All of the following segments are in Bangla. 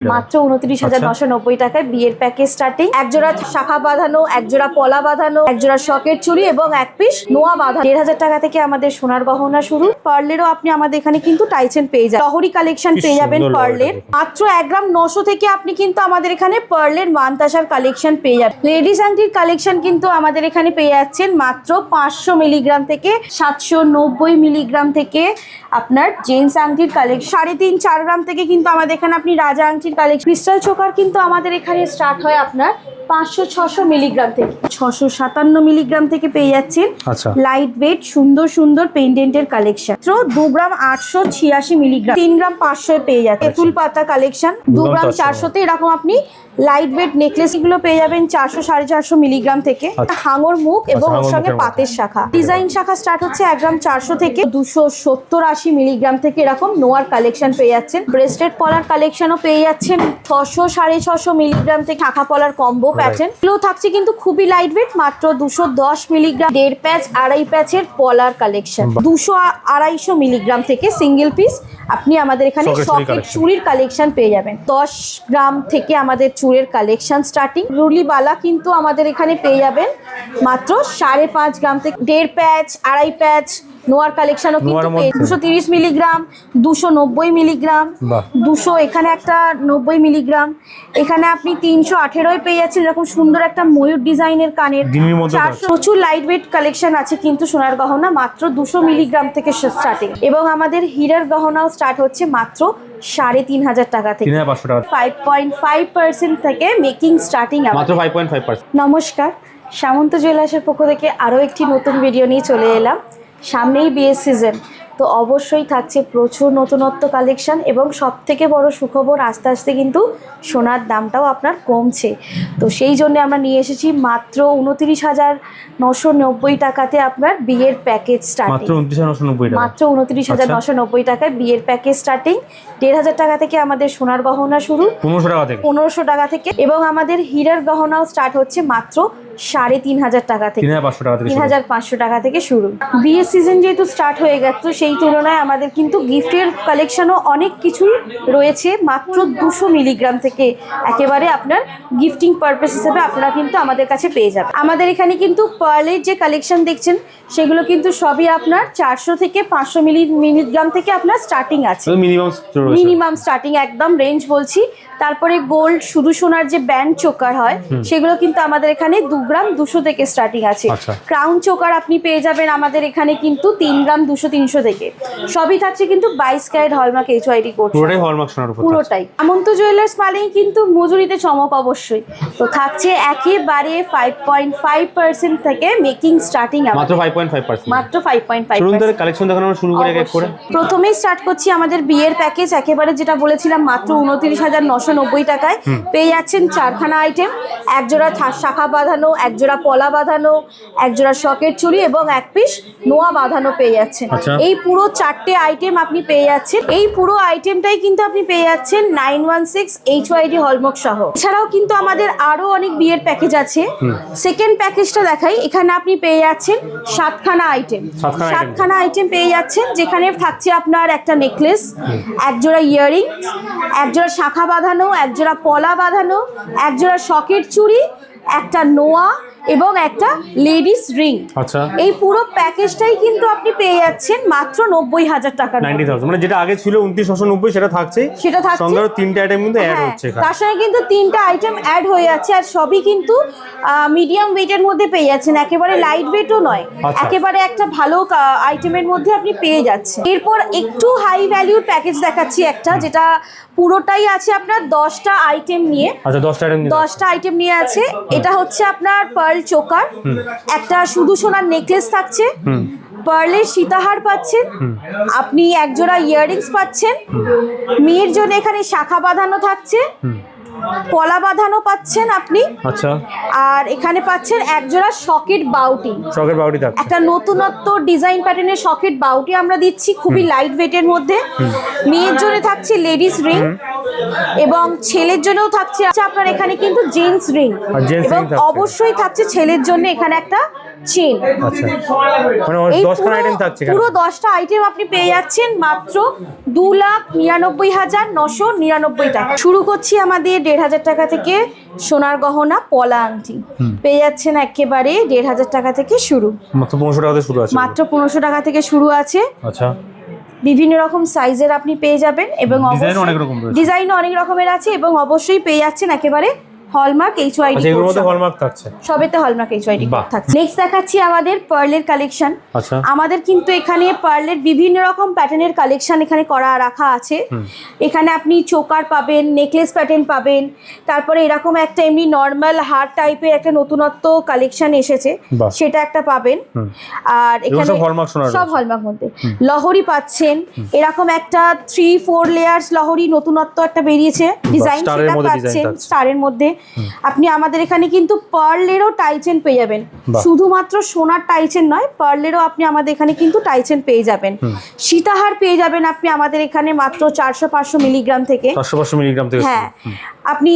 মাত্র উনত্রিশ হাজার নশো নব্বই টাকায় বিয়ের প্যাকেজ স্টার্টিং একজোড়া শাখা বাঁধানো একজোড়া পলা বাঁধানো একজোড়া শকের চুড়ি এবং এক পিস নোয়া বাঁধা দেড় হাজার টাকা থেকে আমাদের সোনার গহনা শুরু। পার্লেরও আপনি আমাদের এখানে কিন্তু টাইচেন পেয়ে যাবেন। লহরি কালেকশন পেয়ে যাবেন পার্লের। মাত্র এক গ্রাম নশো থেকে আপনি কিন্তু আমাদের এখানে পার্লের মানতাসার কালেকশন পেয়ে যাবেন। লেডিস আংটির কালেকশন কিন্তু আমাদের এখানে পেয়ে যাচ্ছেন মাত্র পাঁচশো মিলিগ্রাম থেকে সাতশো নব্বই মিলিগ্রাম থেকে আপনার জেন্টস আংটির কালেকশন সাড়ে তিন চার গ্রাম থেকে কিন্তু আমাদের এখানে আপনি রাজা আংটির কালেকশন ক্রিস্টাল চোকার কিন্তু আমাদের এখানে স্টার্ট হয় আপনার পাঁচশো ছশো মিলিগ্রাম থেকে। ছশো সাতান্ন মিলিগ্রাম থেকে পেয়ে যাচ্ছেন আচ্ছা। লাইট ওয়েট সুন্দর সুন্দর পেন্ডেন্টের কালেকশন তো দু গ্রাম আটশো ছিয়াশি মিলিগ্রাম তিন গ্রাম পাঁচশো পেয়ে যাচ্ছে তেঁতুল পাতা কালেকশন দু গ্রাম গ্রাম 400 চারশোতে এরকম আপনি লাইট ওয়েট নেকলেসগুলো পেয়ে যাবেন চারশো সাড়ে চারশো মিলিগ্রাম থেকে। আচ্ছা। হাঙর মুখ এবং ওর সঙ্গে পাতের শাখা। ডিজাইন শাখা স্টার্ট হচ্ছে এক গ্রাম চারশো থেকে দুশো সত্তর আশি মিলিগ্রাম থেকে। এরকম নোয়ার কালেকশন পেয়ে যাচ্ছেন। ব্রেস্টেড পলার কালেকশনও পেয়ে যাচ্ছেন ছশো সাড়ে ছশো মিলিগ্রাম থেকে। শাখা পলার কম্বো প্যাটার্ন এগুলো থাকছে কিন্তু খুবই লাইট ওয়েট মাত্র দুশো দশ মিলিগ্রাম দেড় প্যাচ আড়াই প্যাচের পলার কালেকশন দুশো আড়াইশো মিলিগ্রাম থেকে সিঙ্গেল পিস আপনি আমাদের এখানে collection। চুড়ির কালেকশন পেয়ে যাবেন। দশ গ্রাম থেকে আমাদের চুড়ের কালেকশন স্টার্টিং রুলিবালা কিন্তু আমাদের এখানে পেয়ে যাবেন মাত্র সাড়ে পাঁচ গ্রাম থেকে। দেড় প্যাচ, আড়াই প্যাচ নোয়ার কালেকশনও কিন্তু দুশো তিরিশ মিলিগ্রাম দুশো নব্বই মিলিগ্রাম দুশো এখানে একটা নব্বই মিলিগ্রাম এখানে আপনি তিনশো আঠেরোয় পেয়ে যাচ্ছেন। এরকম সুন্দর একটা ময়ূর ডিজাইনের কানের চারশো প্রচুর লাইট ওয়েট কালেকশন আছে কিন্তু সোনার গহনা মাত্র দুশো মিলিগ্রাম থেকে স্টার্টিং এবং আমাদের হীরের গহনাও স্টার্ট হচ্ছে মাত্র সাড়ে তিন হাজার টাকা থেকে। ফাইভ পয়েন্ট ফাইভ পার্সেন্ট থেকে মেকিং স্টার্টিং নমস্কার সামন্ত জুয়েলার্সের পক্ষ থেকে আরও একটি নতুন ভিডিও নিয়ে চলে এলাম। সামনেই বিয়ের সিজন তো অবশ্যই থাকছে প্রচুর নতুনত্ব কালেকশন এবং সব থেকে বড় সুখবর আস্তে আস্তে কিন্তু সোনার দামটাও আপনার কমছে। তো সেই জন্য আমরা নিয়ে এসেছি মাত্র উনত্রিশ হাজার নশো নব্বই টাকাতে আপনার বিয়ের প্যাকেজ স্টার্টিং মাত্র উনত্রিশ হাজার আচ্ছা। নশো নব্বই টাকায় বিয়ের প্যাকেজ স্টার্টিং দেড় হাজার টাকা থেকে আমাদের সোনার গহনা শুরু। পনেরোশো টাকা থেকে। পনেরোশো টাকা থেকে। এবং আমাদের হীরার গহনাও স্টার্ট হচ্ছে মাত্র সাড়ে তিন হাজার টাকা থেকে। তিন হাজার পাঁচশো টাকা থেকে শুরু। বিয়ের সিজন যেহেতু স্টার্ট হয়ে গেছে সেই তুলনায় আমাদের কিন্তু গিফটের কালেকশনও অনেক কিছুই রয়েছে মাত্র দুশো মিলিগ্রাম থেকে একেবারে আপনার গিফটিং পারপাস হিসেবে আপনারা কিন্তু আমাদের কাছে পেয়ে যাবেন। আমাদের এখানে কিন্তু পার্লের যে কালেকশন দেখছেন সেগুলো কিন্তু সবই আপনার চারশো থেকে পাঁচশো মিলি মিলিগ্রাম থেকে আপনার স্টার্টিং আছে। মিনিমাম মিনিমাম স্টার্টিং একদম রেঞ্জ বলছি। তারপরে গোল্ড শুধু সোনার যে ব্যান্ড চোকার হয় সেগুলো কিন্তু আমাদের এখানে দু গ্রাম দুশো থেকে স্টার্টিং আছে। আচ্ছা। ক্রাউন চোকার আপনি পেয়ে যাবেন আমাদের এখানে কিন্তু তিন গ্রাম দুশো তিনশো থেকে। সবই থাকছে কিন্তু বাইশ ক্যারেট হলমার্ক এইচ কোড পুরোটাই। পুরোটাই। সামন্ত জুয়েলার্স মানেই কিন্তু মজুরিতে চমক অবশ্যই। তো থাকছে একেবারে ফাইভ পয়েন্ট ফাইভ পার্সেন্ট থেকে মেকিং স্টার্টিং মাত্র ফাইভ পয়েন্ট ফাইভ পার্সেন্ট মাত্র ফাইভ পয়েন্ট ফাইভ কালেকশন দেখানো শুরু করে করে। প্রথমেই স্টার্ট করছি আমাদের বিয়ের প্যাকেজ একেবারে যেটা বলেছিলাম মাত্র উনত্রিশ হাজার নশো নব্বই টাকায়। পেয়ে যাচ্ছেন চারখানা আইটেম একজোড়া শাখা বাঁধানো একজোড়া পলা বাঁধানো একজোড়া শকের চুড়ি এবং এক পিস নোয়া বাঁধানো পেয়ে যাচ্ছেন। আচ্ছা। এই পুরো চারটে আইটেম আপনি পেয়ে যাচ্ছেন। এই পুরো আইটেমটাই কিন্তু আপনি পেয়ে যাচ্ছেন nine one six HUID hallmark সহ। এছাড়াও কিন্তু আমাদের আরও অনেক বিয়ের প্যাকেজ আছে। সেকেন্ড প্যাকেজটা দেখাই। এখানে আপনি পেয়ে যাচ্ছেন সাতখানা আইটেম সাতখানা আইটেম পেয়ে যাচ্ছেন যেখানে থাকছে আপনার একটা নেকলেস একজোড়া ইয়ারিং একজোড়া শাখা বাঁধানো একজোড়া পলা বাঁধানো একজোড়া শকের চুড়ি একটা নোয়া এবং একটা লেডিস রিং। আচ্ছা। এই পুরো প্যাকেজটাই কিন্তু আপনি পেয়ে যাচ্ছেন মাত্র নব্বই হাজার টাকার নাইনটি থাউজেন্ড। মানে যেটা আগে ছিল উনত্রিশ ছশো নব্বই সেটা থাকছে সেটা থাকছে। সঙ্গে তিনটে আইটেম কিন্তু অ্যাড হচ্ছে তার সঙ্গে কিন্তু তিনটা আইটেম অ্যাড হয়ে যাচ্ছে আর সবই কিন্তু মিডিয়াম ওয়েটের মধ্যে পেয়ে যাচ্ছেন। একেবারে লাইট ওয়েটও নয় আচ্ছা। একেবারে একটা ভালো আইটেমের মধ্যে আপনি পেয়ে যাচ্ছেন। এরপর একটু হাই ভ্যালিউর প্যাকেজ দেখাচ্ছি একটা যেটা পুরোটাই আছে আপনার দশটা আইটেম নিয়ে। আচ্ছা দশটা আইটেম দশটা আইটেম নিয়ে আছে। এটা হচ্ছে আপনার পার্ল চোকার, একটা শুধু সোনার নেকলেস থাকছে, পার্লের সীতাহার পাচ্ছেন, আপনি একজোড়া ইয়াররিংস পাচ্ছেন, মেয়ের জন্য এখানে শাখা বাঁধানো থাকছে পলা বাঁধানো পাচ্ছেন আপনি। আচ্ছা। আর এখানে পাচ্ছেন একজোড়া সকেট বাউটি। বাউটি থাকছে। একটা নতুনত্ব ডিজাইন প্যাটার্নের সকেট বাউটি আমরা দিচ্ছি খুবই লাইট ওয়েটের মধ্যে। মেয়ের জন্য থাকছে লেডিস রিং এবং ছেলের জন্যও থাকছে। আচ্ছা, আপনার এখানে কিন্তু জেন্টস রিং এবং অবশ্যই থাকছে ছেলের জন্য এখানে একটা চেন আচ্ছা। মানে দশখানা পুরো- আইটেম থাকছে এখানে। পুরো দশটা আইটেম আপনি পেয়ে যাচ্ছেন মাত্র দু লাখ নিরানব্বই হাজার নশো নিরানব্বই টাকা। শুরু করছি আমাদের দেড় হাজার টাকা থেকে সোনার গহনা পলা আংটি। পেয়ে যাচ্ছেন একেবারে দেড় হাজার টাকা থেকে শুরু। মাত্র পনেরোশো টাকাতে শুরু আছে। মাত্র পনেরোশো টাকা থেকে শুরু আছে। আচ্ছা। বিভিন্ন রকম সাইজের আপনি পেয়ে যাবেন এবং ডিজাইন অনেক রকম ডিজাইন অনেক রকমের আছে এবং অবশ্যই পেয়ে যাচ্ছেন একেবারে হলমার্ক এইচ ওয়াইডি আচ্ছা এগুলোর মধ্যে হলমার্ক থাকছে। সবেতে হলমার্ক এইচ ওয়াইডি থাকছে। নেক্সট দেখাচ্ছি আমাদের পার্লের কালেকশন আচ্ছা। আমাদের কিন্তু এখানে পার্লের বিভিন্ন রকম প্যাটার্নের কালেকশন এখানে করা রাখা আছে। এখানে আপনি চোকার পাবেন নেকলেস প্যাটার্ন পাবেন। তারপরে এরকম একটা এমনি নর্মাল হার টাইপের একটা নতুনত্ব কালেকশন এসেছে। সেটা একটা পাবেন। আর এখানে সব হলমার্ক মধ্যে। লহরি পাচ্ছেন। এরকম একটা থ্রি ফোর লেয়ার্স লহরি নতুনত্ব একটা বেরিয়েছে। ডিজাইন সেটা পাচ্ছেন। স্টারের মধ্যে। আপনি আমাদের এখানে কিন্তু পার্লেরও টাইচেন পেয়ে যাবেন। শুধুমাত্র সোনার টাইচেন নয় পার্লেরও আপনি আমাদের এখানে কিন্তু টাইচেন পেয়ে যাবেন। সীতাহার পেয়ে যাবেন আপনি আমাদের এখানে মাত্র চারশো পাঁচশো মিলিগ্রাম থেকে। চারশো পাঁচশো মিলিগ্রাম থেকে হ্যাঁ। আপনি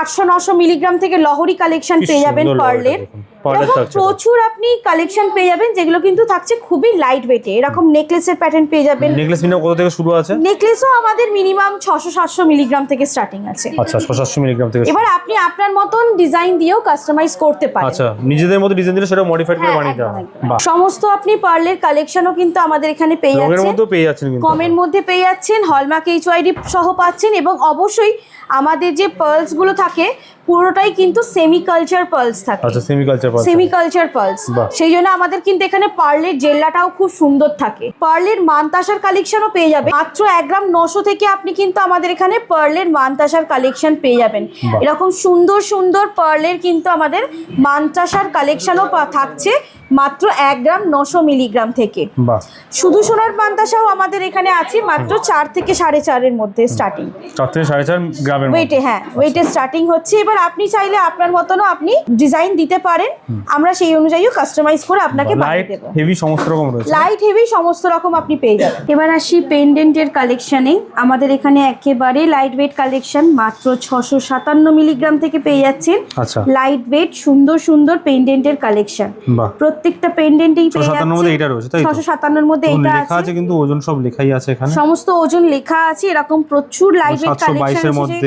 আটশো নশো মিলিগ্রাম থেকে লহরি কালেকশন পেয়ে যাবেন পার্লের। প্রচুর আপনি কালেকশন পেয়ে যাবেন যেগুলো কিন্তু থাকছে খুবই লাইট ওয়েটে এরকম নেকলেসের প্যাটার্ন পেয়ে যাবেন। নেকলেস মিনিমাম কত থেকে শুরু আছে? নেকলেসও আমাদের মিনিমাম ছশো সাতশো মিলিগ্রাম থেকে স্টার্টিং আছে। আচ্ছা ছশো সাতশো মিলিগ্রাম থেকে এবার আপনি আপনার মতন ডিজাইন দিয়েও কাস্টমাইজ করতে পারেন। আচ্ছা নিজেদের মধ্যে ডিজাইন দিলে সেটা মডিফাইড করে হ্যাঁ, বানিয়ে দেওয়া হয়। সমস্ত আপনি পার্লের কালেকশনও কিন্তু আমাদের এখানে পেয়ে যাচ্ছেন। পেয়ে যাচ্ছেন কমের মধ্যে পেয়ে যাচ্ছেন হলমার্ক এইচ ওয়াইডি সহ পাচ্ছেন এবং অবশ্যই আমাদের যে পার্লসগুলো থাকে পুরোটাই কিন্তু সেমি কালচার পার্লস থাকে। আচ্ছা semi culture semi culture pearls সেই জন্য আমাদের কিন্তু এখানে পার্লের জেল্লাটাও খুব সুন্দর থাকে। পার্লের মানতাসার কালেকশনও পেয়ে যাবে। মাত্র এক গ্রাম নশো থেকে আপনি কিন্তু আমাদের এখানে পার্লের মানতাসার কালেকশন পেয়ে যাবেন। এরকম সুন্দর সুন্দর পার্লের কিন্তু আমাদের মানতাসার কালেকশনও থাকছে মাত্র এক গ্রাম নশো মিলিগ্রাম থেকে। শুধু সোনার পান্তাসাও আমাদের এখানে আছে মাত্র চার থেকে সাড়ে চারের মধ্যে স্টার্টিং চার থেকে সাড়ে চার গ্রামের মধ্যে। ওয়েটে হ্যাঁ ওয়েটে স্টার্টিং হচ্ছে। এবার আপনি চাইলে আপনার মতনও আপনি ডিজাইন দিতে পারেন। আমরা সেই অনুযায়ীও কাস্টমাইজ করে আপনাকে বানিয়ে লাইট হেভি সমস্ত রকম রয়েছে। লাইট হেভি সমস্ত রকম আপনি পেয়ে যাবেন। এবার আসি পেন্ডেন্টের কালেকশনে আমাদের এখানে একেবারে লাইট ওয়েট কালেকশন মাত্র ছশো সাতান্ন মিলিগ্রাম থেকে পেয়ে যাচ্ছেন। আচ্ছা। লাইট ওয়েট সুন্দর সুন্দর পেন্ডেন্টের কালেকশন প্রত্যেকটা পেন্ডেন্টেই পেয়ে মধ্যে এইটা রয়েছে, তাই তো? ছশো সাতান্নর মধ্যে দেখুন, এটা লেখা আছে। আছে কিন্তু ওজন সব লেখাই আছে এখানে। সমস্ত ওজন লেখা আছে এরকম প্রচুর লাইট ওয়েট কালেকশন এর মধ্যে,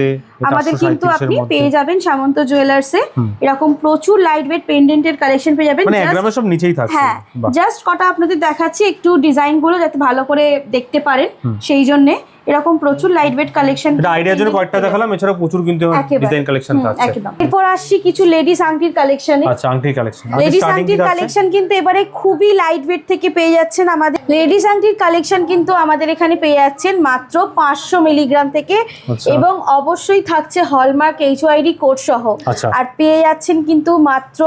আমাদের কিন্তু আপনি পেয়ে যাবেন সামন্ত জুয়েলার্সে এরকম প্রচুর লাইট ওয়েট পেন্ডেন্টের কালেকশন পেয়ে যাবেন। মানে সব নিচেই থাকছে। হ্যাঁ জাস্ট কটা আপনাদের দেখাচ্ছি একটু ডিজাইনগুলো যাতে ভালো করে দেখতে পারেন সেই জন্য। এরকম প্রচুর লাইট ওয়েট কালেকশন আইডিয়ার জন্য কয়েকটা দেখালাম এছাড়া প্রচুর কিন্তু ডিজাইন কালেকশন থাকছে একদম। এরপর আসছি কিছু লেডিস আংটির কালেকশনে আচ্ছা আংটির কালেকশন লেডিস আংটির কালেকশন কিন্তু এবারে খুবই লাইট ওয়েট থেকে পেয়ে যাচ্ছেন আমাদের। লেডিস আংটির কালেকশন কিন্তু আমাদের এখানে পেয়ে যাচ্ছেন মাত্র পাঁচশো মিলিগ্রাম থেকে আচ্ছা। এবং অবশ্যই থাকছে হলমার্ক এইচ ওয়াইডি কোড সহ। আচ্ছা। আর পেয়ে যাচ্ছেন কিন্তু মাত্র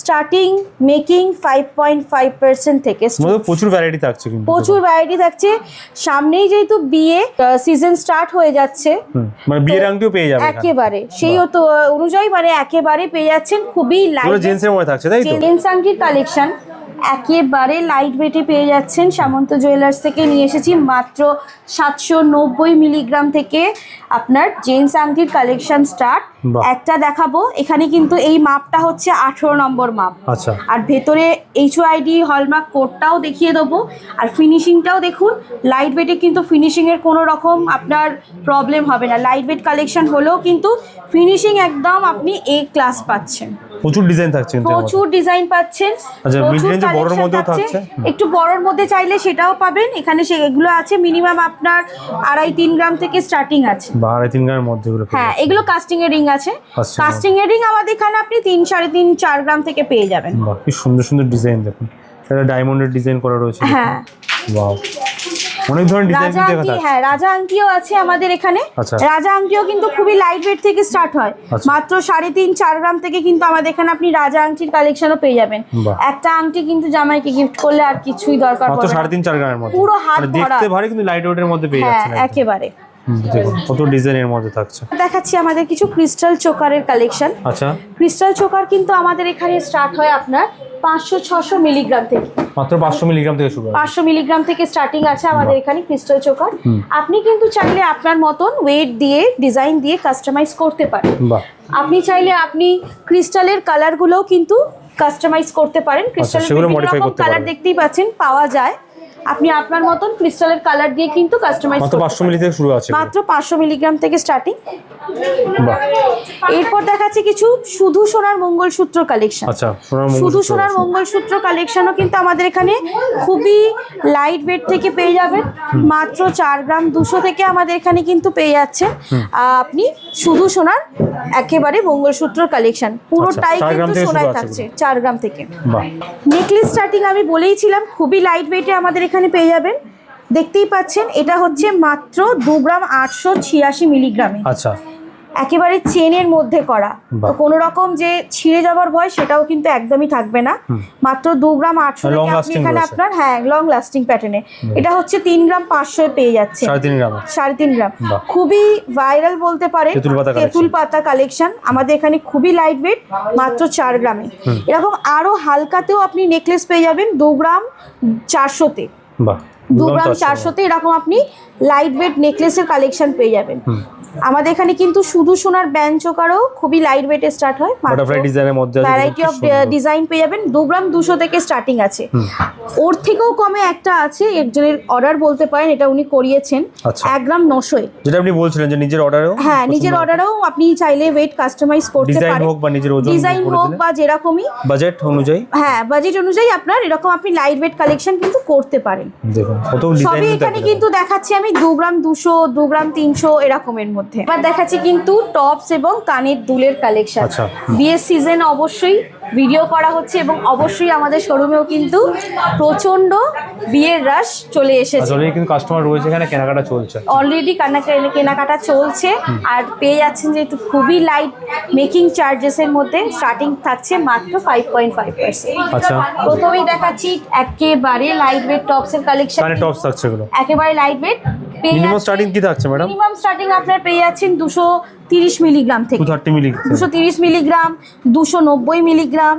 starting making five point five percent থেকে। প্রচুর ভ্যারাইটি থাকছে কিন্তু। প্রচুর ভ্যারাইটি থাকছে। সামনেই যেহেতু বিয়ে সিজন স্টার্ট হয়ে যাচ্ছে। মানে বিয়ের আংটিও পেয়ে যাবে একেবারে সেই তো অনুযায়ী মানে একেবারে পেয়ে যাচ্ছেন খুবই লাইট জেন্টসের মধ্যে থাকছে তাই তো? জেন্টস আংটির কালেকশন একেবারে লাইট ওয়েটে পেয়ে যাচ্ছেন সামন্ত জুয়েলার্স থেকে। নিয়ে এসেছি মাত্র সাতশো নব্বই মিলিগ্রাম থেকে আপনার জেন্টস আংটির কালেকশন স্টার্ট। একটা দেখাবো এখানে কিন্তু এই মাপটা হচ্ছে আঠেরো নম্বর মাপ। আচ্ছা। আর ভেতরে এইচ আইডি হলমার্ক কোডটাও দেখিয়ে দেবো। আর ফিনিশিংটাও দেখুন লাইট ওয়েটে কিন্তু ফিনিশিংয়ের কোনো রকম আপনার প্রবলেম হবে না। লাইট ওয়েট কালেকশন হলেও কিন্তু ফিনিশিং একদম আপনি এ ক্লাস পাচ্ছেন। প্রচুর ডিজাইন থাকছে। প্রচুর ডিজাইন পাচ্ছেন আচ্ছা, range এ বড়র মধ্যেও থাকছে? একটু বড়র মধ্যে চাইলে সেটাও পাবেন। এখানে সেগুলো আছে মিনিমাম আপনার আড়াই তিন গ্রাম থেকে স্টার্টিং আছে। বা আড়াই তিন গ্রামের মধ্যে এগুলো হ্যাঁ এগুলো কাস্টিং এর রিং আছে। কাস্টিং এর রিং আমাদের এখানে আপনি তিন সাড়ে তিন চার গ্রাম থেকে পেয়ে যাবেন। কি সুন্দর সুন্দর ডিজাইন দেখুন। এটা ডায়মন্ডের ডিজাইন করা রয়েছে। হ্যাঁ। ওয়াও অনেক ধরনের ডিজাইন রাজা কিন্তু এখানে হ্যাঁ রাজা আংটিও আছে আমাদের এখানে আচ্ছা। রাজা আংটিও কিন্তু খুবই লাইট ওয়েট থেকে স্টার্ট হয় আচ্ছা। মাত্র সাড়ে তিন চার গ্রাম থেকে কিন্তু আমাদের এখানে আপনি রাজা আংটির কালেকশনও পেয়ে যাবেন একটা আংটি কিন্তু জামাইকে গিফট করলে আর কিছুই দরকার পড়বে না সাড়ে তিন চার গ্রামের মধ্যে পুরো হাত মানে ভরা। দেখতে ভারী কিন্তু লাইট ওয়েটের মধ্যে পেয়ে হ্যাঁ যাচ্ছেন। একেবারে দেখুন কত ডিজাইনের মধ্যে থাকছে। দেখাচ্ছি আমাদের কিছু ক্রিস্টাল চোকারের কালেকশন আচ্ছা। ক্রিস্টাল চোকার কিন্তু আমাদের এখানে স্টার্ট হয় আপনার পাঁচশো ছশো মিলিগ্রাম থেকে। মাত্র পাঁচশো মিলিগ্রাম থেকে শুরু পাঁচশো মিলিগ্রাম থেকে স্টার্টিং আছে আমাদের এখানে ক্রিস্টাল চোকার আপনি কিন্তু চাইলে আপনার মতন ওয়েট দিয়ে ডিজাইন দিয়ে কাস্টমাইজ করতে পারেন। আপনি চাইলে আপনি ক্রিস্টালের কালারগুলোও কিন্তু কাস্টমাইজ করতে পারেন। ক্রিস্টালের আচ্ছা, করতে কালার দেখতেই পাচ্ছেন পাওয়া যায়। আপনি আপনার মতন ক্রিস্টালের কালার দিয়ে কিন্তু কাস্টমাইজ মাত্র পাঁচশো মিলি থেকে শুরু আছে। মাত্র পাঁচশো মিলিগ্রাম থেকে স্টার্টিং এরপর দেখাচ্ছি কিছু শুধু সোনার মঙ্গলসূত্র কালেকশন আচ্ছা সোনার শুধু সোনার। মঙ্গলসূত্র কালেকশনও কিন্তু আমাদের এখানে খুবই লাইট ওয়েট থেকে পেয়ে যাবেন। মাত্র চার গ্রাম দুশো থেকে আমাদের এখানে কিন্তু পেয়ে যাচ্ছেন আহ, আপনি শুধু সোনার একেবারে মঙ্গলসূত্র কালেকশন পুরোটাই চার কিন্তু সোনায় থাকছে চার গ্রাম থেকে। নেকলেস স্টার্টিং আমি বলেইছিলাম খুবই লাইট ওয়েটে আমাদের এখানে পেয়ে যাবেন। দেখতেই পাচ্ছেন এটা হচ্ছে মাত্র দু গ্রাম আটশো ছিয়াশি মিলিগ্রামে। আচ্ছা। একেবারে চেনের মধ্যে করা। তো কোনো রকম যে ছিঁড়ে যাওয়ার ভয় সেটাও কিন্তু একদমই থাকবে না। মাত্র দু গ্রাম আটশো আপনি এখানে আপনার হ্যাঁ লং লাস্টিং প্যাটার্নে এটা হচ্ছে তিন গ্রাম পাঁচশো পেয়ে যাচ্ছে। সাড়ে তিন গ্রামে। খুবই ভাইরাল বলতে পারে তেঁতুল পাতা কালেকশন আমাদের এখানে খুবই লাইট ওয়েট মাত্র চার গ্রামে। এরকম আরও হালকাতেও আপনি নেকলেস পেয়ে যাবেন দু গ্রাম চারশোতে। দু গ্রাম চারশোতে এরকম আপনি লাইট ওয়েট নেকলেসের কালেকশন পেয়ে যাবেন। আমাদের এখানে কিন্তু শুধু সোনার ব্যান্ড চোকারও খুবই লাইট ওয়েটে স্টার্ট হয় ভ্যারাইটি অফ ডিজাইন পেয়ে যাবেন। দু গ্রাম দুশো থেকে স্টার্টিং আছে। ওর থেকেও কমে একটা আছে একজনের অর্ডার বলতে পারেন এটা উনি করিয়েছেন আচ্ছা। এক গ্রাম নশোয় যেটা আপনি বলছিলেন যে নিজের অর্ডারেও হ্যাঁ নিজের অর্ডারেও আপনি চাইলে ওয়েট কাস্টমাইজ করতে ডিজাইন পারেন। হোক বা নিজের ওজন ডিজাইন হোক বা যেরকমই। বাজেট অনুযায়ী? হ্যাঁ বাজেট অনুযায়ী আপনার এরকম আপনি লাইট ওয়েট কালেকশন কিন্তু করতে পারেন। দেখুন কত ডিজাইন সবই এখানে কিন্তু দেখাচ্ছি আমি দু গ্রাম দুশো দু গ্রাম তিনশো এরকমের মধ্যে। এবার দেখাচ্ছি কিন্তু টপস এবং কানের দুলের কালেকশন আচ্ছা। বিয়ের সিজন অবশ্যই ভিডিও করা হচ্ছে এবং অবশ্যই আমাদের শোরুমেও কিন্তু প্রচণ্ড বিয়ের রাশ চলে এসেছে। কিন্তু কাস্টমার রয়েছে এখানে কেনাকাটা চলছে। অলরেডি কেনাকাটা কেনাকাটা চলছে। আর পেয়ে যাচ্ছেন যেহেতু খুবই লাইট মেকিং চার্জেসের মধ্যে। স্টার্টিং থাকছে মাত্র ফাইভ পয়েন্ট ফাইভ পার্সেন্ট প্রথমেই দেখাচ্ছি একেবারে লাইট ওয়েট টপসের কালেকশন টপস থাকছে একেবারে লাইট ওয়েট মিনিমাম স্টার্টিং কি থাকছে ম্যাডাম মিনিমাম স্টার্টিং আপনার পেয়ে যাচ্ছেন দুশো তিরিশ মিলিগ্রাম থেকে। দুশো তিরিশ মিলিগ্রাম দুশো নব্বই মিলিগ্রাম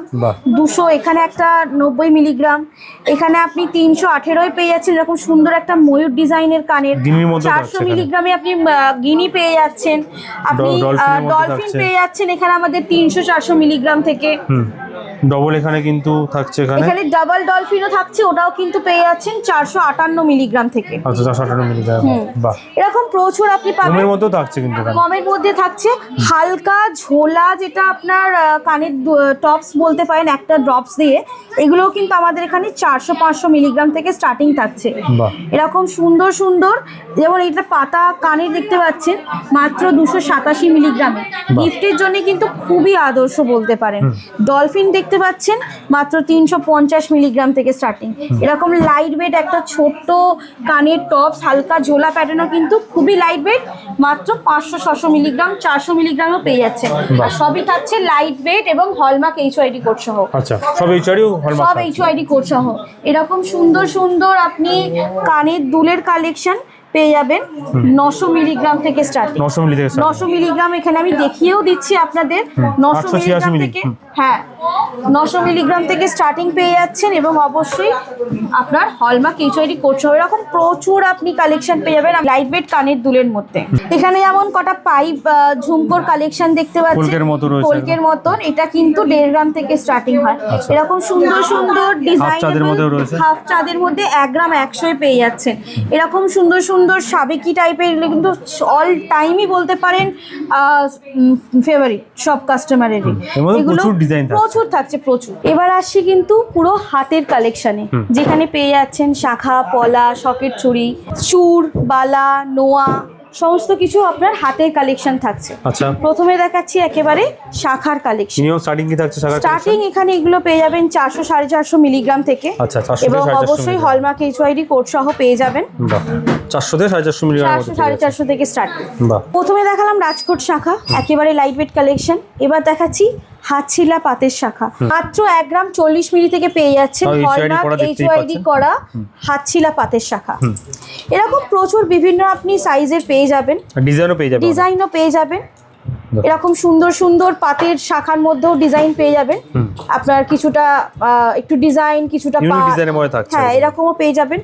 দুশো এখানে একটা নব্বই মিলিগ্রাম। এখানে আপনি তিনশো আঠেরোয় পেয়ে যাচ্ছেন এরকম সুন্দর একটা ময়ূর ডিজাইনের কানের। চারশো মিলিগ্রামে আপনি গিনি পেয়ে যাচ্ছেন। আপনি মধ্যে ডলফিন পেয়ে যাচ্ছেন এখানে আমাদের তিনশো চারশো মিলিগ্রাম থেকে। হুম। ডবল এখানে কিন্তু থাকছে এখানে। এখানে ডাবল ডলফিনও থাকছে ওটাও কিন্তু পেয়ে যাচ্ছেন চারশো আটান্ন মিলিগ্রাম থেকে। আচ্ছা বাহ। এরকম প্রচুর আপনি পাবেন। রুমের মধ্যেও থাকছে কিন্তু কমের মধ্যে থাকছে হালকা ঝোলা যেটা আপনার কানের টপস বলতে পারেন একটা ড্রপস দিয়ে এগুলোও কিন্তু আমাদের এখানে চারশো পাঁচশো মিলিগ্রাম থেকে স্টার্টিং থাকছে। এরকম সুন্দর সুন্দর যেমন এটা পাতা কানের দেখতে পাচ্ছেন মাত্র দুশো সাতাশি মিলিগ্রামে গিফটের জন্য কিন্তু খুবই আদর্শ বলতে পারেন। ডলফিন দেখতে পাচ্ছেন মাত্র তিনশো পঞ্চাশ মিলিগ্রাম থেকে স্টার্টিং এরকম লাইট ওয়েট একটা ছোট্ট কানের টপস হালকা ঝোলা প্যাটার্নও কিন্তু খুবই লাইট ওয়েট মাত্র পাঁচশো ছশো মিলিগ্রাম চারশো মিলিগ্রামও পেয়ে যাচ্ছে। আর সবই থাকছে লাইট ওয়েট এবং হলমার্ক এইচ ওয়াইডি কোড সহ। আচ্ছা সব এইচআরইউ সব হলমার্ক এইচ ওয়াইডি কোড সহ। এরকম সুন্দর সুন্দর আপনি কানের দুলের কালেকশন পেয়ে যাবেন নশো মিলিগ্রাম থেকে স্টার্টিং নশো মিলি থেকে নশো মিলিগ্রাম এখানে আমি দেখিয়েও দিচ্ছি আপনাদের। নশো মিলিগ্রাম থেকে হ্যাঁ। নশো মিলিগ্রাম থেকে স্টার্টিং পেয়ে যাচ্ছেন এবং অবশ্যই আপনার হলমার্ক এইচআইডি করছে এরকম প্রচুর আপনি কালেকশন পেয়ে যাবেন। লাইট ওয়েট কানের দুলের মধ্যে। এখানে যেমন কটা পাইপ ঝুমকোর কালেকশন দেখতে পাচ্ছেন। কলকের মতো মতন। এটা কিন্তু দেড় গ্রাম থেকে স্টার্টিং হয়। আচ্ছা। এরকম সুন্দর সুন্দর ডিজাইন হাফ চাঁদের মধ্যে এক গ্রাম একশোয় পেয়ে যাচ্ছেন। এরকম সুন্দর সুন্দর সাবেকি টাইপের এগুলো কিন্তু অল টাইমই বলতে পারেন ফেভারিট সব কাস্টমারেরই এগুলো প্রচুর থাকছে। প্রচুর এবার আসছি কিন্তু পুরো হাতের কালেকশানে যেখানে পেয়ে যাচ্ছেন শাখা পলা শকের চুড়ি চুর বালা নোয়া সমস্ত কিছু আপনার হাতের কালেকশন থাকছে। আচ্ছা। প্রথমে দেখাচ্ছি একেবারে শাখার কালেকশন মিনিমাম স্টার্টিং কি থাকছে শাখা স্টার্টিং এখানে এগুলো পেয়ে যাবেন চারশো সাড়ে চারশো মিলিগ্রাম থেকে। আচ্ছা, 400 এবং অবশ্যই মিলিগ্রাম। হলমার্ক এইচওয়াইডি কোড সহ পেয়ে যাবেন। বাহ চারশো থেকে সাড়ে চারশো মিলি চারশো সাড়ে চারশো থেকে স্টার্টিং বাহ। প্রথমে দেখালাম রাজকোট শাখা একেবারে লাইট ওয়েট কালেকশন এবার দেখাচ্ছি হাতছিলা পাতের শাখা। মাত্র এক গ্রাম চল্লিশ মিলি থেকে পেয়ে যাচ্ছেন হলমার্ক করা হাছিলা এইচওয়াইডি করা হাতছিলা পাতের শাখা। এরকম প্রচুর বিভিন্ন আপনি সাইজের পেয়ে যাবেন। ডিজাইনও পেয়ে যাবেন। ডিজাইনও পেয়ে যাবেন। এরকম সুন্দর সুন্দর পাতের শাখার মধ্যেও ডিজাইন পেয়ে যাবেন। আপনার কিছুটা একটু ডিজাইন কিছুটা হ্যাঁ এরকমও পেয়ে যাবেন।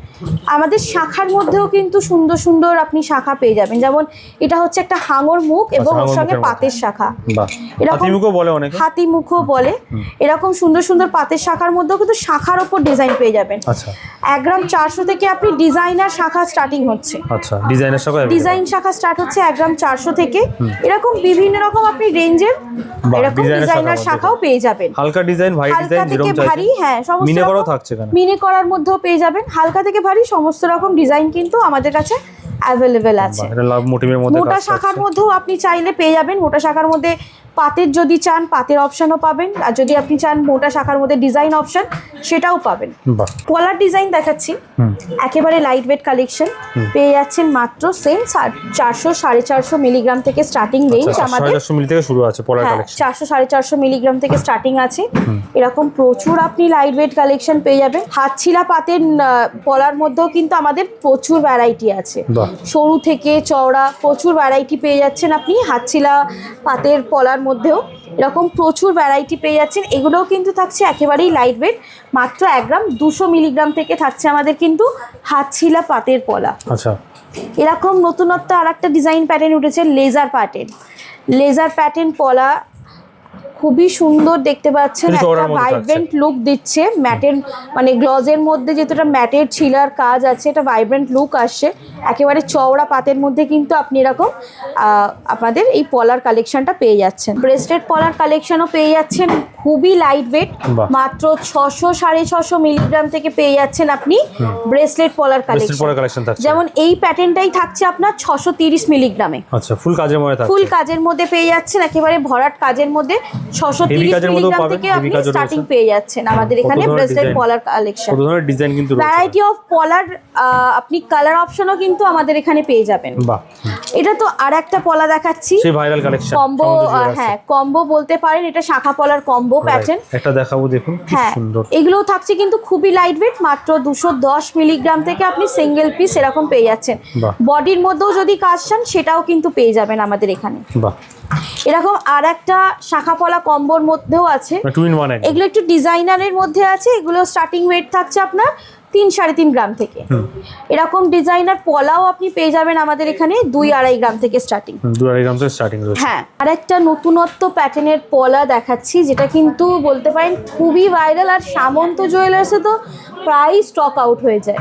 আমাদের শাখার মধ্যেও কিন্তু সুন্দর সুন্দর আপনি শাখা পেয়ে যাবেন। যেমন এটা হচ্ছে একটা হাঙর মুখ এবং ওর সঙ্গে পাতের শাখা। এরকম- হাতিমুখও বলে অনেকে। হাতি মুখও বলে এরকম সুন্দর সুন্দর পাতের শাখার মধ্যেও কিন্তু শাখার ওপর ডিজাইন পেয়ে যাবেন। আচ্ছা। এক গ্রাম চারশো থেকে আপনি ডিজাইনার শাখা স্টার্টিং হচ্ছে। আচ্ছা ডিজাইনের ডিজাইন শাখা স্টার্ট হচ্ছে এক গ্রাম চারশো থেকে। এরকম বিভিন্ন রকম আপনি রেঞ্জের এরকম ডিজাইনার শাখাও পেয়ে যাবেন। হালকা ডিজাইন ভারী ডিজাইন থেকে ভারী হ্যাঁ সমস্ত মিনে করাও থাকছে এখানে। মিনে করার মধ্যেও পেয়ে যাবেন। হালকা থেকে ভারী সমস্ত রকম ডিজাইন কিন্তু আমাদের কাছে অ্যাভেলেবেল আছে। মোটা শাখার মধ্যেও আপনি চাইলে পেয়ে যাবেন। মোটা শাখার মধ্যে পাতের যদি চান পাতের অপশনও পাবেন। আর যদি আপনি চান মোটা শাখার মধ্যে ডিজাইন অপশন সেটাও পাবেন। কলার ডিজাইন দেখাচ্ছি। একেবারে লাইট ওয়েট কালেকশন পেয়ে যাচ্ছেন মাত্র সেম চারশো সাড়ে চারশো মিলিগ্রাম থেকে স্টার্টিং রেঞ্জ আচ্ছা আমাদের। চারশো শুরু আছে হ্যাঁ চারশো সাড়ে চারশো মিলিগ্রাম থেকে স্টার্টিং আছে। এরকম প্রচুর আপনি লাইট ওয়েট কালেকশন পেয়ে যাবেন। হাতছিলা পাতের পলার মধ্যেও কিন্তু আমাদের প্রচুর ভ্যারাইটি আছে। সরু থেকে চওড়া প্রচুর ভ্যারাইটি পেয়ে যাচ্ছেন আপনি। হাতছিলা পাতের পলার মধ্যেও এরকম প্রচুর ভ্যারাইটি পেয়ে যাচ্ছেন। এগুলোও কিন্তু থাকছে একেবারেই লাইট ওয়েট মাত্র এক গ্রাম দুশো মিলিগ্রাম থেকে থাকছে আমাদের কিন্তু হাতছিলা পাতের পলা। আচ্ছা। এরকম নতুনত্ব আর একটা ডিজাইন প্যাটার্ন উঠেছে লেজার প্যাটার্ন লেজার প্যাটার্ন পলা খুবই সুন্দর দেখতে পাচ্ছেন একটা। ভাইব্রেন্ট লুক দিচ্ছে ম্যাটের মানে গ্লজের মধ্যে যেহেতু এটা ম্যাটের ছিলার কাজ আছে এটা ভাইব্রেন্ট লুক আসছে। একেবারে চওড়া পাতের মধ্যে কিন্তু আপনি এরকম আপনাদের এই পলার কালেকশনটা পেয়ে যাচ্ছেন। ব্রেসলেট পলার কালেকশনও পেয়ে যাচ্ছেন খুবই লাইট ওয়েট মাত্র ছশো সাড়ে ছশো মিলিগ্রাম থেকে পেয়ে যাচ্ছেন আপনি ব্রেসলেট পলার কালেকশন যেমন এই প্যাটার্নটাই থাকছে আপনার ছশো তিরিশ মিলিগ্রামে আচ্ছা ফুল কাজের মধ্যে ফুল কাজের মধ্যে পেয়ে যাচ্ছেন একেবারে ভরাট কাজের মধ্যে। ছশো মিলিগ্রাম থেকে আপনি স্টার্টিং পেয়ে যাচ্ছেন আমাদের এখানে ধরনের ব্রেসলেট পলার কালেকশন কত ধরনের ডিজাইন কিন্তু ভ্যারাইটি অফ পলার আপনি কালার অপশনও কিন্তু আমাদের এখানে পেয়ে যাবেন। বাহ। এটা তো আর একটা পলা দেখাচ্ছি। সেই ভাইরাল কালেকশন কম্বো হ্যাঁ কম্বো বলতে পারেন এটা শাখা পলার কম্বো প্যাটার্ন একটা দেখাবো দেখুন হ্যাঁ এগুলোও থাকছে কিন্তু খুবই লাইট ওয়েট মাত্র দুশো দশ মিলিগ্রাম থেকে আপনি সিঙ্গেল পিস এরকম পেয়ে যাচ্ছেন। বডির মধ্যেও যদি কাজ চান সেটাও কিন্তু পেয়ে যাবেন আমাদের এখানে। বাহ। এরকম আর একটা শাখা পলা কম্বোর মধ্যেও আছে। একদম। এগুলো একটু ডিজাইনারের মধ্যে আছে এগুলো স্টার্টিং ওয়েট থাকছে আপনার সাড়ে তিন গ্রাম থেকে। এরকম ডিজাইনার পলাও আপনি পেয়ে যাবেন আমাদের এখানে দুই আড়াই গ্রাম থেকে স্টার্টিং হুম, আড়াই গ্রাম থেকে স্টার্টিং হ্যাঁ আর একটা নতুনত্ব প্যাটার্নের পলা দেখাচ্ছি যেটা কিন্তু বলতে পারেন খুবই ভাইরাল আর সামন্ত জুয়েলার্সে তো প্রায় স্টক আউট হয়ে যায়।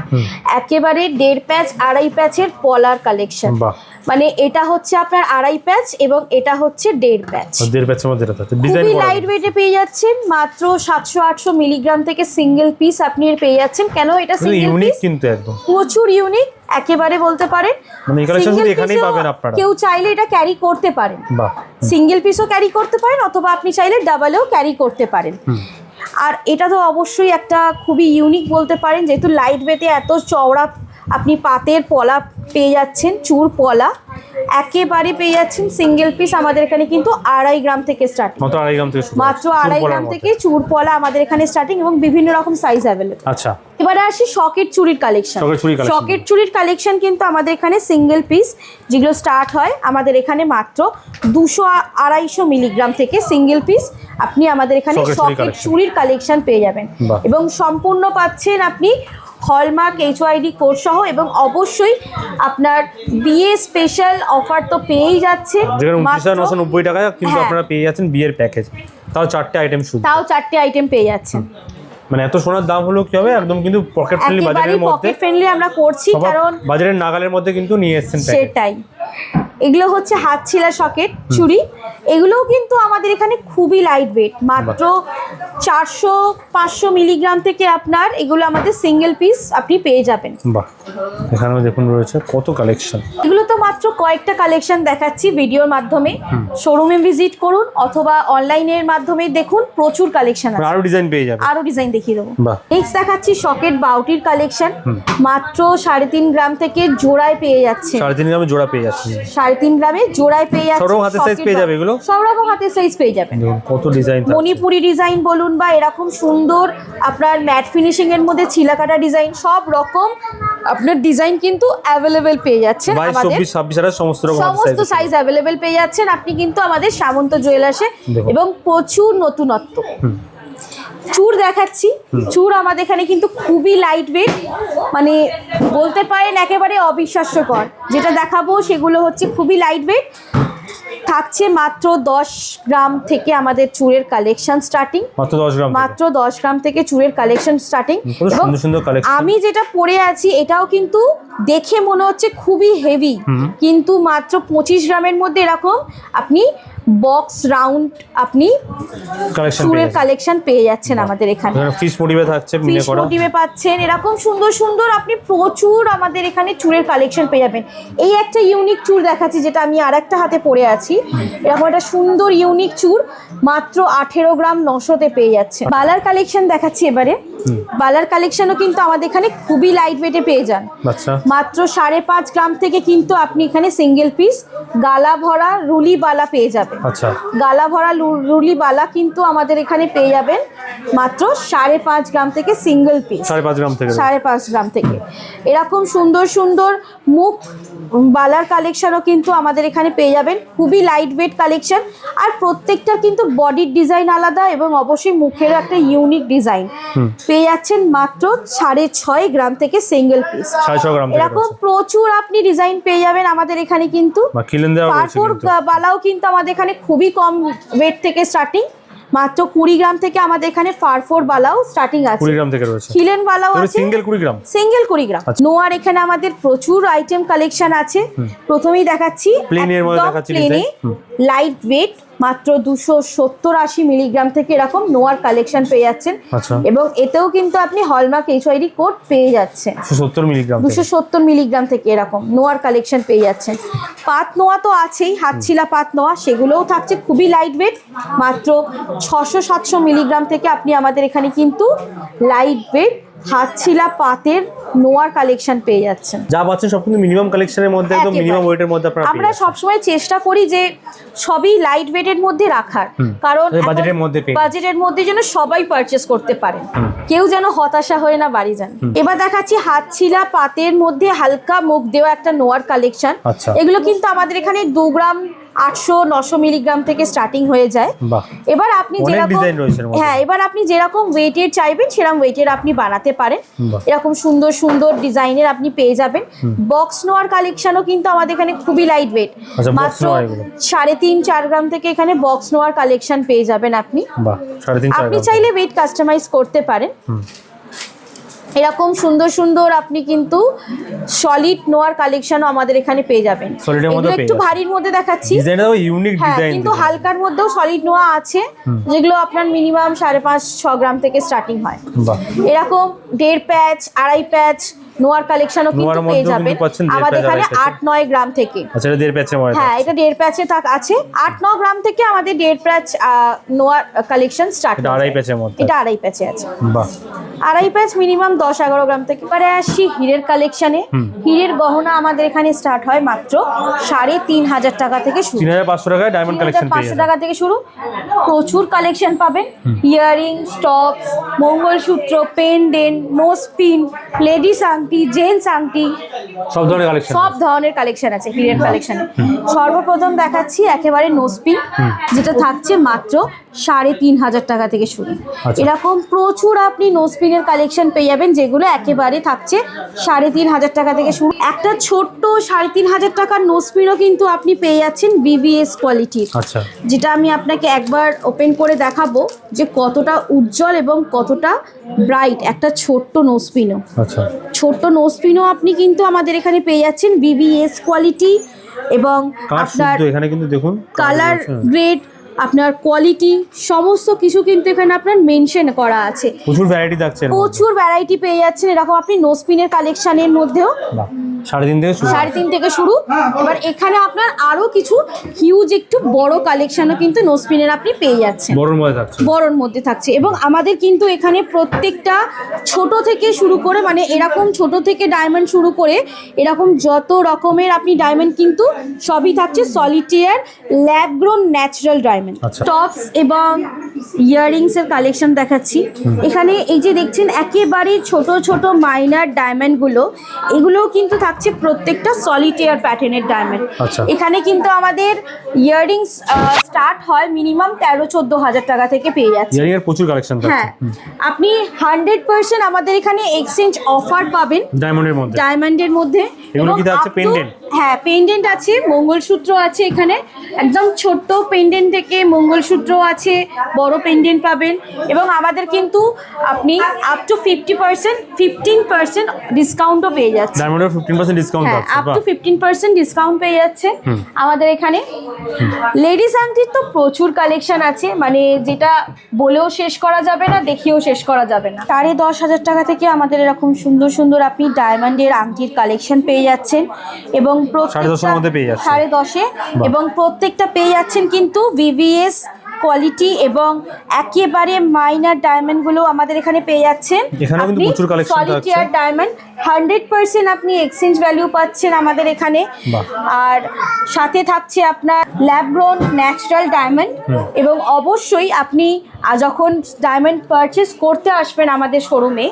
একেবারে দেড় প্যাচ আড়াই প্যাচের পলার কালেকশন মানে এটা হচ্ছে আপনার আড়াই প্যাচ এবং এটা হচ্ছে দেড় প্যাচ। দেড় প্যাচের মধ্যে এটা থাকছে। ডিজাইন খুবই লাইট ওয়েটে পেয়ে যাচ্ছেন মাত্র সাতশো আটশো মিলিগ্রাম থেকে সিঙ্গেল পিস আপনি এর পেয়ে যাচ্ছেন। কেন এটা সিঙ্গেল ইউনিক কিন্তু একদম। প্রচুর ইউনিক একেবারে বলতে পারেন। মানে এখানেই পাবেন আপনারা। কেউ চাইলে এটা ক্যারি করতে পারেন। বাহ। সিঙ্গেল পিসও ক্যারি করতে পারেন অথবা আপনি চাইলে ডাবলেও ক্যারি করতে পারেন। আর এটা তো অবশ্যই একটা খুবই ইউনিক বলতে পারেন যেহেতু লাইট ওয়েটে এত চওড়া আপনি পাতের পলা পেয়ে যাচ্ছেন চুর পলা। একেবারে পেয়ে যাচ্ছেন সিঙ্গেল পিস আমাদের এখানে কিন্তু আড়াই গ্রাম থেকে স্টার্টিং মাত্র আড়াই গ্রাম থেকে। চুর পলা আমাদের এখানে স্টার্টিং এবং বিভিন্ন রকম সাইজ অ্যাভেলেবল আচ্ছা। এবারে আসি শকের চুরির কালেকশন। শকের চুরির কালেকশন কিন্তু আমাদের এখানে সিঙ্গেল পিস যেগুলো স্টার্ট হয় আমাদের এখানে মাত্র দুশো আড়াইশো মিলিগ্রাম থেকে সিঙ্গেল পিস আপনি আমাদের এখানে শকের চুরির কালেকশন পেয়ে যাবেন। এবং সম্পূর্ণ পাচ্ছেন আপনি হলমার্ক এইচ এইচওয়াইডি কোর্স সহ এবং অবশ্যই আপনার বিয়ে স্পেশাল অফার তো পেয়েই যাচ্ছে। নব্বই টাকায় কিন্তু হ্যাঁ। আপনারা পেয়ে যাচ্ছেন বিয়ের প্যাকেজ তাও চারটে আইটেম শুধু। তাও চারটে আইটেম পেয়ে যাচ্ছেন। মানে এত সোনার দাম হলো কি হবে? একদম কিন্তু পকেট ফ্রেন্ডলি বাজারের মধ্যে পকেট ফ্রেন্ডলি আমরা করছি কারণ বাজারের নাগালের মধ্যে কিন্তু নিয়ে এসেছেন সেটাই। এগুলো হচ্ছে হাত ছিলা সকেট চুড়ি। এগুলোও কিন্তু আমাদের এখানে খুবই লাইট ওয়েট মাত্র চারশো পাঁচশো মিলিগ্রাম থেকে আপনার এগুলো আমাদের সিঙ্গেল পিস আপনি পেয়ে যাবেন। বাহ এখানেও দেখুন রয়েছে কত কালেকশন এগুলো তো মাত্র কয়েকটা কালেকশন দেখাচ্ছি ভিডিওর মাধ্যমে। শোরুমে ভিজিট করুন অথবা অনলাইনের মাধ্যমে দেখুন প্রচুর কালেকশন আছে। আরও ডিজাইন পেয়ে যাবে আরও ডিজাইন দেখিয়ে দেবো। নেক্সট দেখাচ্ছি সকেট বাউটির কালেকশন মাত্র সাড়ে তিন গ্রাম থেকে জোড়ায় পেয়ে যাচ্ছে। সাড়ে তিন গ্রামে জোড়া পেয়ে যাচ্ছে। সাড়ে তিন গ্রামে জোড়ায় পেয়ে যাচ্ছে সব রকম হাতের socket পেয়ে বা- যাবে এগুলো? সব রকম হাতের সাইজ পেয়ে যাবেন। কত ডিজাইন মণিপুরি ডিজাইন বলুন বা এরকম সুন্দর আপনার ম্যাট ফিনিশিং এর মধ্যে ছিলাকাটা ডিজাইন সব রকম আপনার ডিজাইন কিন্তু অ্যাভেলেবেল পেয়ে যাচ্ছেন আমাদের। সমস্ত রকম সমস্ত সাইজ অ্যাভেলেবেল পেয়ে যাচ্ছেন। আপনি কিন্তু আমাদের সামন্ত জুয়েলার্সে এবং প্রচুর নতুনত্ব। চুর দেখাচ্ছি। চুর আমাদের এখানে কিন্তু খুবই লাইট ওয়েট মানে বলতে পারেন একেবারে অবিশ্বাস্যকর। যেটা দেখাবো সেগুলো হচ্ছে খুবই লাইট ওয়েট থাকছে মাত্র দশ গ্রাম থেকে আমাদের চুরের কালেকশন স্টার্টিং মাত্র দশ গ্রাম থেকে। মাত্র দশ গ্রাম থেকে চুরের কালেকশন স্টার্টিং আমি যেটা পরে আছি এটাও কিন্তু দেখে মনে হচ্ছে খুবই হেভি কিন্তু মাত্র পঁচিশ গ্রামের মধ্যে এরকম। আপনি বক্স রাউন্ড আপনি চুরের কালেকশন পেয়ে যাচ্ছেন। আমাদের এখানে। মোটিভে থাকছে ফিশ মোটিভে পাচ্ছেন এরকম সুন্দর সুন্দর আপনি প্রচুর আমাদের এখানে চুরের কালেকশন পেয়ে যাবেন। এই একটা ইউনিক চুর দেখাচ্ছি যেটা আমি আর একটা হাতে পরে আছি। এরকম একটা সুন্দর ইউনিক চুর মাত্র আঠেরো গ্রাম নশোতে পেয়ে যাচ্ছে। বালার কালেকশন দেখাচ্ছি এবারে। বালার কালেকশনও কিন্তু আমাদের এখানে খুবই লাইট ওয়েটে পেয়ে যান। আচ্ছা। মাত্র সাড়ে পাঁচ গ্রাম থেকে কিন্তু আপনি এখানে সিঙ্গেল পিস গালা ভরা রুলি বালা পেয়ে যাবেন। আচ্ছা। গালা ভরা লু- রুলি বালা কিন্তু আমাদের এখানে পেয়ে যাবেন মাত্র সাড়ে পাঁচ গ্রাম থেকে সিঙ্গেল পিস সাড়ে পাঁচ গ্রাম থেকে। সাড়ে পাঁচ গ্রাম থেকে। এরকম সুন্দর সুন্দর মুখ বালার কালেকশনও কিন্তু আমাদের এখানে পেয়ে যাবেন। খুবই লাইট ওয়েট কালেকশন আর প্রত্যেকটা কিন্তু বডির ডিজাইন আলাদা এবং অবশ্যই মুখের একটা ইউনিক ডিজাইন পেয়ে যাচ্ছেন মাত্র সাড়ে ছয় গ্রাম থেকে সিঙ্গেল পিস এরকম প্রচুর আপনি ডিজাইন পেয়ে যাবেন আমাদের এখানে কিন্তু। বালাও কিন্তু আমাদের এখানে খুবই কম ওয়েট থেকে স্টার্টিং মাত্র কুড়ি গ্রাম থেকে আমাদের এখানে ফারফোর বালাও স্টার্টিং আছে। কুড়ি গ্রাম থেকে রয়েছে। খিলেন বালাও আছে। সিঙ্গেল কুড়ি গ্রাম। সিঙ্গেল কুড়ি গ্রাম। আচ্ছা। নোয়ার এখানে আমাদের প্রচুর আইটেম কালেকশন আছে। প্রথমেই দেখাচ্ছি প্লেনের মধ্যে দেখাচ্ছি। লাইট ওয়েট মাত্র দুশো সত্তর আশি মিলিগ্রাম থেকে এরকম নোয়ার কালেকশন পেয়ে যাচ্ছেন। আচ্ছা। এবং এতেও কিন্তু আপনি হলমার্ক এইচআইডি কোড পেয়ে যাচ্ছেন। সত্তর মিলিগ্রাম দুশো সত্তর মিলিগ্রাম থেকে এরকম নোয়ার কালেকশন পেয়ে যাচ্ছেন। পাত নোয়া তো আছেই হাতছিলা পাত নোয়া সেগুলোও থাকছে খুবই লাইট ওয়েট মাত্র ছশো সাতশো মিলিগ্রাম থেকে আপনি আমাদের এখানে কিন্তু লাইট ওয়েট হাতছিলা পাতের নোয়ার কালেকশন পেয়ে যাচ্ছেন। যা পাচ্ছেন সব কিন্তু মিনিমাম কালেকশনের মধ্যে একদম মিনিমাম ওয়েটের মধ্যে আপনারা আমরা সবসময় চেষ্টা করি যে সবই লাইট ওয়েটের মধ্যে রাখার। কারণ বাজেটের মধ্যে বাজেটের মধ্যে যেন সবাই পারচেস করতে পারেন। কেউ যেন হতাশা হয়ে না বাড়ি যান। এবার দেখাচ্ছি হাতছিলা পাতের মধ্যে হালকা মুখ দেওয়া একটা নোয়ার কালেকশন আচ্ছা। এগুলো কিন্তু আমাদের এখানে দু গ্রাম আটশো নশো মিলিগ্রাম থেকে স্টার্টিং হয়ে যায়। এবার আপনি যেরকম। হ্যাঁ এবার আপনি যেরকম ওয়েটের চাইবেন সেরকম ওয়েটের আপনি বানাতে পারেন। এরকম সুন্দর সুন্দর ডিজাইনের আপনি পেয়ে যাবেন। বক্স নোয়ার কালেকশনও কিন্তু আমাদের এখানে খুবই লাইট ওয়েট আচ্ছা, মাত্র সাড়ে তিন চার গ্রাম থেকে এখানে বক্স নোয়ার কালেকশন পেয়ে যাবেন আপনি। আপনি চাইলে ওয়েট কাস্টমাইজ করতে পারেন। এরকম সুন্দর সুন্দর আপনি কিন্তু সলিড নোয়ার কালেকশনও আমাদের এখানে পেয়ে যাবেন। এগুলো একটু ভারীর মধ্যে দেখাচ্ছি। হ্যাঁ কিন্তু হালকার মধ্যেও সলিড নোয়া আছে যেগুলো আপনার মিনিমাম সাড়ে পাঁচ ছ গ্রাম থেকে স্টার্টিং হয়। এরকম দেড় প্যাচ আড়াই প্যাচ নোয়ার কালেকশনও কিন্তু পেয়ে যাবেন। আমাদের এখানে আট নয় গ্রাম থেকে। আচ্ছা হ্যাঁ এটা দেড় প্যাচে থাক আছে। আট ন গ্রাম থেকে আমাদের দেড় প্যাচ নোয়ার কালেকশন স্টার্ট এটা আড়াই প্যাচের মধ্যে। এটা আড়াই প্যাচে আছে। বাহ। আড়াই প্যাচ মিনিমাম দশ এগারো গ্রাম থেকে। এবারে আসছি হীরের কালেকশনে হীরের গহনা আমাদের এখানে স্টার্ট হয় মাত্র সাড়ে তিন হাজার টাকা থেকে শুরু। তিন হাজার পাঁচশো টাকায় ডায়মন্ড কালেকশন পাঁচশো টাকা থেকে শুরু। প্রচুর কালেকশন পাবেন। Earring tops mangalsutra pendant nose pin ladies আংটি জেন্টস আংটি। সব ধরনের কালেকশন সব ধরনের কালেকশন আছে হীরের কালেকশনে সর্বপ্রথম দেখাচ্ছি একেবারে নোসপিন যেটা থাকছে মাত্র সাড়ে তিন হাজার টাকা থেকে শুরু। আচ্ছা। এরকম প্রচুর আপনি নোসপিনের কালেকশন পেয়ে যাবেন যেগুলো একেবারে থাকছে সাড়ে তিন হাজার টাকা থেকে শুরু। একটা ছোট্ট সাড়ে তিন হাজার টাকার নোসপিনও কিন্তু আপনি পেয়ে যাচ্ছেন বিবিএস কোয়ালিটির আচ্ছা। যেটা আমি আপনাকে একবার ওপেন করে দেখাবো যে কতটা উজ্জ্বল এবং কতটা ব্রাইট একটা ছোট্ট নোসপিনও আচ্ছা। ছোট্ট নোসপিনও আপনি কিন্তু আমাদের এখানে পেয়ে যাচ্ছেন বিবিএস কোয়ালিটি এবং আপনার এখানে কিন্তু দেখুন কালার। গ্রেড আপনার কোয়ালিটি সমস্ত কিছু কিন্তু এখানে আপনার মেনশন করা আছে। প্রচুর ভ্যারাইটি থাকছে প্রচুর ভ্যারাইটি পেয়ে যাচ্ছেন। এরকম আপনি নোসপিনের কালেকশনের মধ্যেও সাড়ে তিন থেকে শুরু। সাড়ে তিন থেকে শুরু। এবার এখানে আপনার আরও কিছু হিউজ একটু বড় কালেকশনও কিন্তু নোসপিনের আপনি পেয়ে যাচ্ছেন। বড়োর মধ্যে থাকছে। বড়র মধ্যে থাকছে। এবং আমাদের কিন্তু এখানে প্রত্যেকটা ছোট থেকে শুরু করে মানে এরকম ছোট থেকে ডায়মন্ড শুরু করে এরকম যত রকমের আপনি ডায়মন্ড কিন্তু সবই থাকছে solitaire lab grown natural diamond. Tops এবং ইয়াররিংস এর কালেকশন দেখাচ্ছি। এখানে এই যে দেখছেন একেবারে ছোট ছোট মাইনার ডায়মন্ডগুলো এগুলোও কিন্তু থাকছে প্রত্যেকটা সলিটিয়ার প্যাটার্নের ডায়মন্ড। এখানে কিন্তু আমাদের ইয়াররিংস স্টার্ট হয় মিনিমাম তেরো চোদ্দ হাজার টাকা থেকে পেয়ে যাচ্ছে। প্রচুর কালেকশন হ্যাঁ। আপনি হান্ড্রেড পার্সেন্ট আমাদের এখানে এক্সচেঞ্জ অফার পাবেন। ডায়মন্ডের মধ্যে। ডায়মন্ডের মধ্যে। এগুলো কি হ্যাঁ পেন্ডেন্ট আছে মঙ্গলসূত্র আছে এখানে। একদম ছোট্ট পেন্ডেন্ট থেকে মঙ্গলসূত্র আছে বড় পেন্ডেন্ট পাবেন। এবং আমাদের কিন্তু আপনি up to fifty percent fifteen percent ডিসকাউন্টও পেয়ে যাচ্ছে ডায়মন্ডের ফিফটিন পার্সেন্ট ডিসকাউন্ট হ্যাঁ up to fifteen percent discount পেয়ে যাচ্ছে। আমাদের এখানে লেডিস আংটির তো প্রচুর কালেকশন আছে মানে যেটা বলেও শেষ করা যাবে না দেখিয়েও শেষ করা যাবে না। সাড়ে দশ হাজার টাকা থেকে আমাদের এরকম সুন্দর সুন্দর আপনি ডায়মন্ডের আংটির কালেকশন পেয়ে যাচ্ছেন এবং সাড়ে দশে এবং প্রত্যেকটা পেয়ে যাচ্ছেন কিন্তু ভিভিএস কোয়ালিটি এবং একেবারে মাইনার ডায়মন্ডগুলো আমাদের এখানে পেয়ে যাচ্ছেন। এখানেও কিন্তু প্রচুর collection থাকছে। সলিটিয়ার ডায়মন্ড হান্ড্রেড পার্সেন্ট আপনি এক্সচেঞ্জ ভ্যালু পাচ্ছেন আমাদের এখানে। আর সাথে থাকছে আপনার ল্যাবগ্রোন ন্যাচারাল ডায়মন্ড এবং অবশ্যই আপনি যখন ডায়মন্ড পারচেস করতে আসবেন আমাদের শোরুমে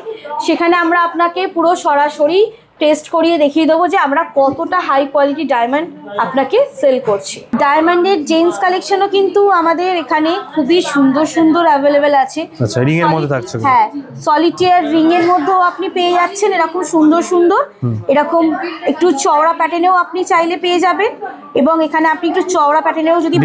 সেখানে আমরা আপনাকে পুরো সরাসরি টেস্ট করিয়ে দেখিয়ে দেবো যে আমরা কতটা হাই কোয়ালিটি ডায়মন্ড আপনাকে সেল করছি। ডায়মন্ডের জেন্টস কালেকশনও কিন্তু আমাদের এখানে খুবই সুন্দর সুন্দর অ্যাভেলেবেল আছে। আচ্ছা, ring এর মধ্যে থাকছে হ্যাঁ সলিটিয়ার রিং এর মধ্যেও আপনি পেয়ে যাচ্ছেন এরকম সুন্দর সুন্দর। এরকম একটু চওড়া প্যাটার্নেও আপনি চাইলে পেয়ে যাবেন এবং এখানে আপনি একটু চওড়া প্যাটার্নেও যদি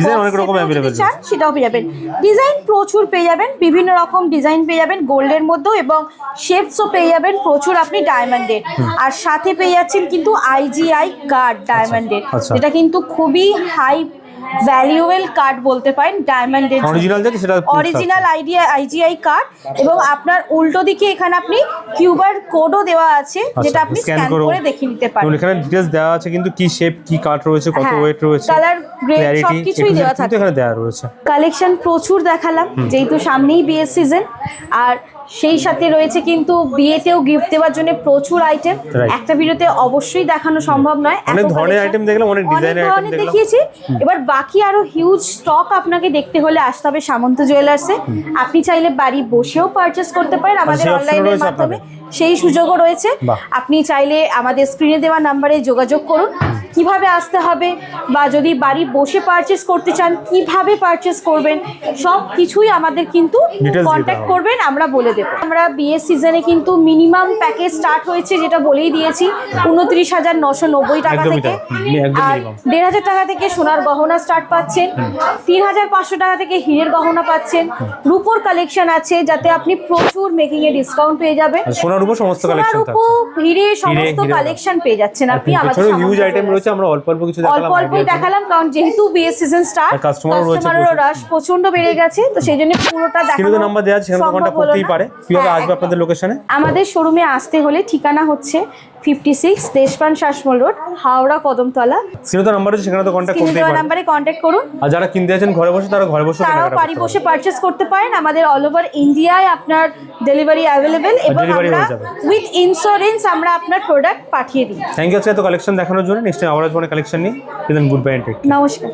চান সেটাও পেয়ে যাবেন। ডিজাইন প্রচুর পেয়ে যাবেন বিভিন্ন রকম ডিজাইন পেয়ে যাবেন গোল্ডের মধ্যেও এবং শেপসও পেয়ে যাবেন প্রচুর আপনি ডায়মন্ডের আর সাথে পেয়ে যাচ্ছেন কিন্তু আইজিআই কার্ড ডায়মন্ডের আচ্ছা। যেটা কিন্তু খুবই হাই ভ্যালুয়েবল কার্ড বলতে পারেন ডায়মন্ডের অরিজিনাল যেটা সেটা অরিজিনাল আইডিয়া আইজিআই কার্ড এবং আপনার উল্টো দিকে এখানে আপনি কিউবার কোডও দেওয়া আছে যেটা আপনি স্ক্যান করে। দেখে নিতে পারেন। এখানে ডিটেলস দেওয়া আছে কিন্তু কি শেপ কি কাট রয়েছে কত হ্যাঁ, ওয়েট রয়েছে color, grade ক্ল্যারিটি সবকিছুই দেওয়া থাকে। এখানে দেওয়া রয়েছে। কালেকশন প্রচুর দেখালাম যেহেতু সামনেই বিয়ের সিজন আর সেই সাথে রয়েছে কিন্তু বিয়েতেও গিফট দেওয়ার জন্য প্রচুর আইটেম. একটা ভিডিওতে অবশ্যই দেখানো সম্ভব নয়। অনেক ধরনের আইটেম দেখলাম, অনেক ডিজাইনের আইটেম দেখিয়েছি। এবার বাকি আরও হিউজ স্টক আপনাকে দেখতে হলে আসতে হবে সামন্ত জুয়েলার্সে আপনি চাইলে বাড়ি বসেও পারচেজ করতে পারেন। আমাদের অনলাইনের মাধ্যমে? সেই সুযোগও রয়েছে। আপনি চাইলে আমাদের স্ক্রিনে দেওয়া নাম্বারে যোগাযোগ করুন। কীভাবে আসতে হবে বা যদি বাড়ি বসে পারচেস করতে চান কীভাবে পারচেস করবেন সব কিছুই আমাদের কিন্তু কন্ট্যাক্ট করবেন আমরা বলে দেবো। আমরা বিয়ের সিজনে কিন্তু মিনিমাম প্যাকেজ স্টার্ট হয়েছে যেটা বলেই দিয়েছি উনত্রিশ হাজার নশো নব্বই টাকা থেকে। আর দেড় হাজার টাকা থেকে সোনার গহনা স্টার্ট পাচ্ছেন। তিন হাজার পাঁচশো টাকা থেকে হিরের গহনা পাচ্ছেন। রুপোর কালেকশন আছে যাতে আপনি প্রচুর মেকিংয়ে ডিসকাউন্ট পেয়ে যাবেন। আর সোনার উপর সমস্ত কালেকশন থাকছে হিরে সমস্ত কালেকশন পেয়ে যাচ্ছেন আপনি আমাদের হিউজ আইটেম রয়েছে আমরা অল্প অল্প কিছু অল্প দেখালাম অল্পই দেখালাম কারণ যেহেতু বিয়ের সিজন স্টার্ট কাস্টমার রয়েছে রাশ প্রচণ্ড বেড়ে গেছে তো সেই জন্য পুরোটা দেখানো নাম্বার দেওয়া আছে সেখানে হলো করতেই পারে। কীভাবে হ্যাঁ, আসবে আপনাদের লোকেশনে আমাদের শোরুমে আসতে হলে ঠিকানা হচ্ছে fifty six Deshpran Sasmal road Howrah Kadamtala. স্ক্রিনে তো নাম্বার আছে সেখানে তো কন্ট্যাক্ট করতেই নাম্বারে কন্ট্যাক্ট করুন। আর যারা কিনতে আছেন ঘরে বসে তারা ঘরে বসে তারাও বাড়ি বসে পারচেস করতে পারেন। আমাদের অল ওভার ইন্ডিয়ায় আপনার ডেলিভারি অ্যাভেলেবেল এবং আমরা। উইথ ইন্স্যুরেন্স আমরা আপনার প্রোডাক্ট পাঠিয়ে দিই। থ্যাংক ইউ আজকে এত কালেকশন দেখানোর জন্য। নেক্সট টাইম আবার আসব কালেকশন নিয়ে গুড বাই নমস্কার।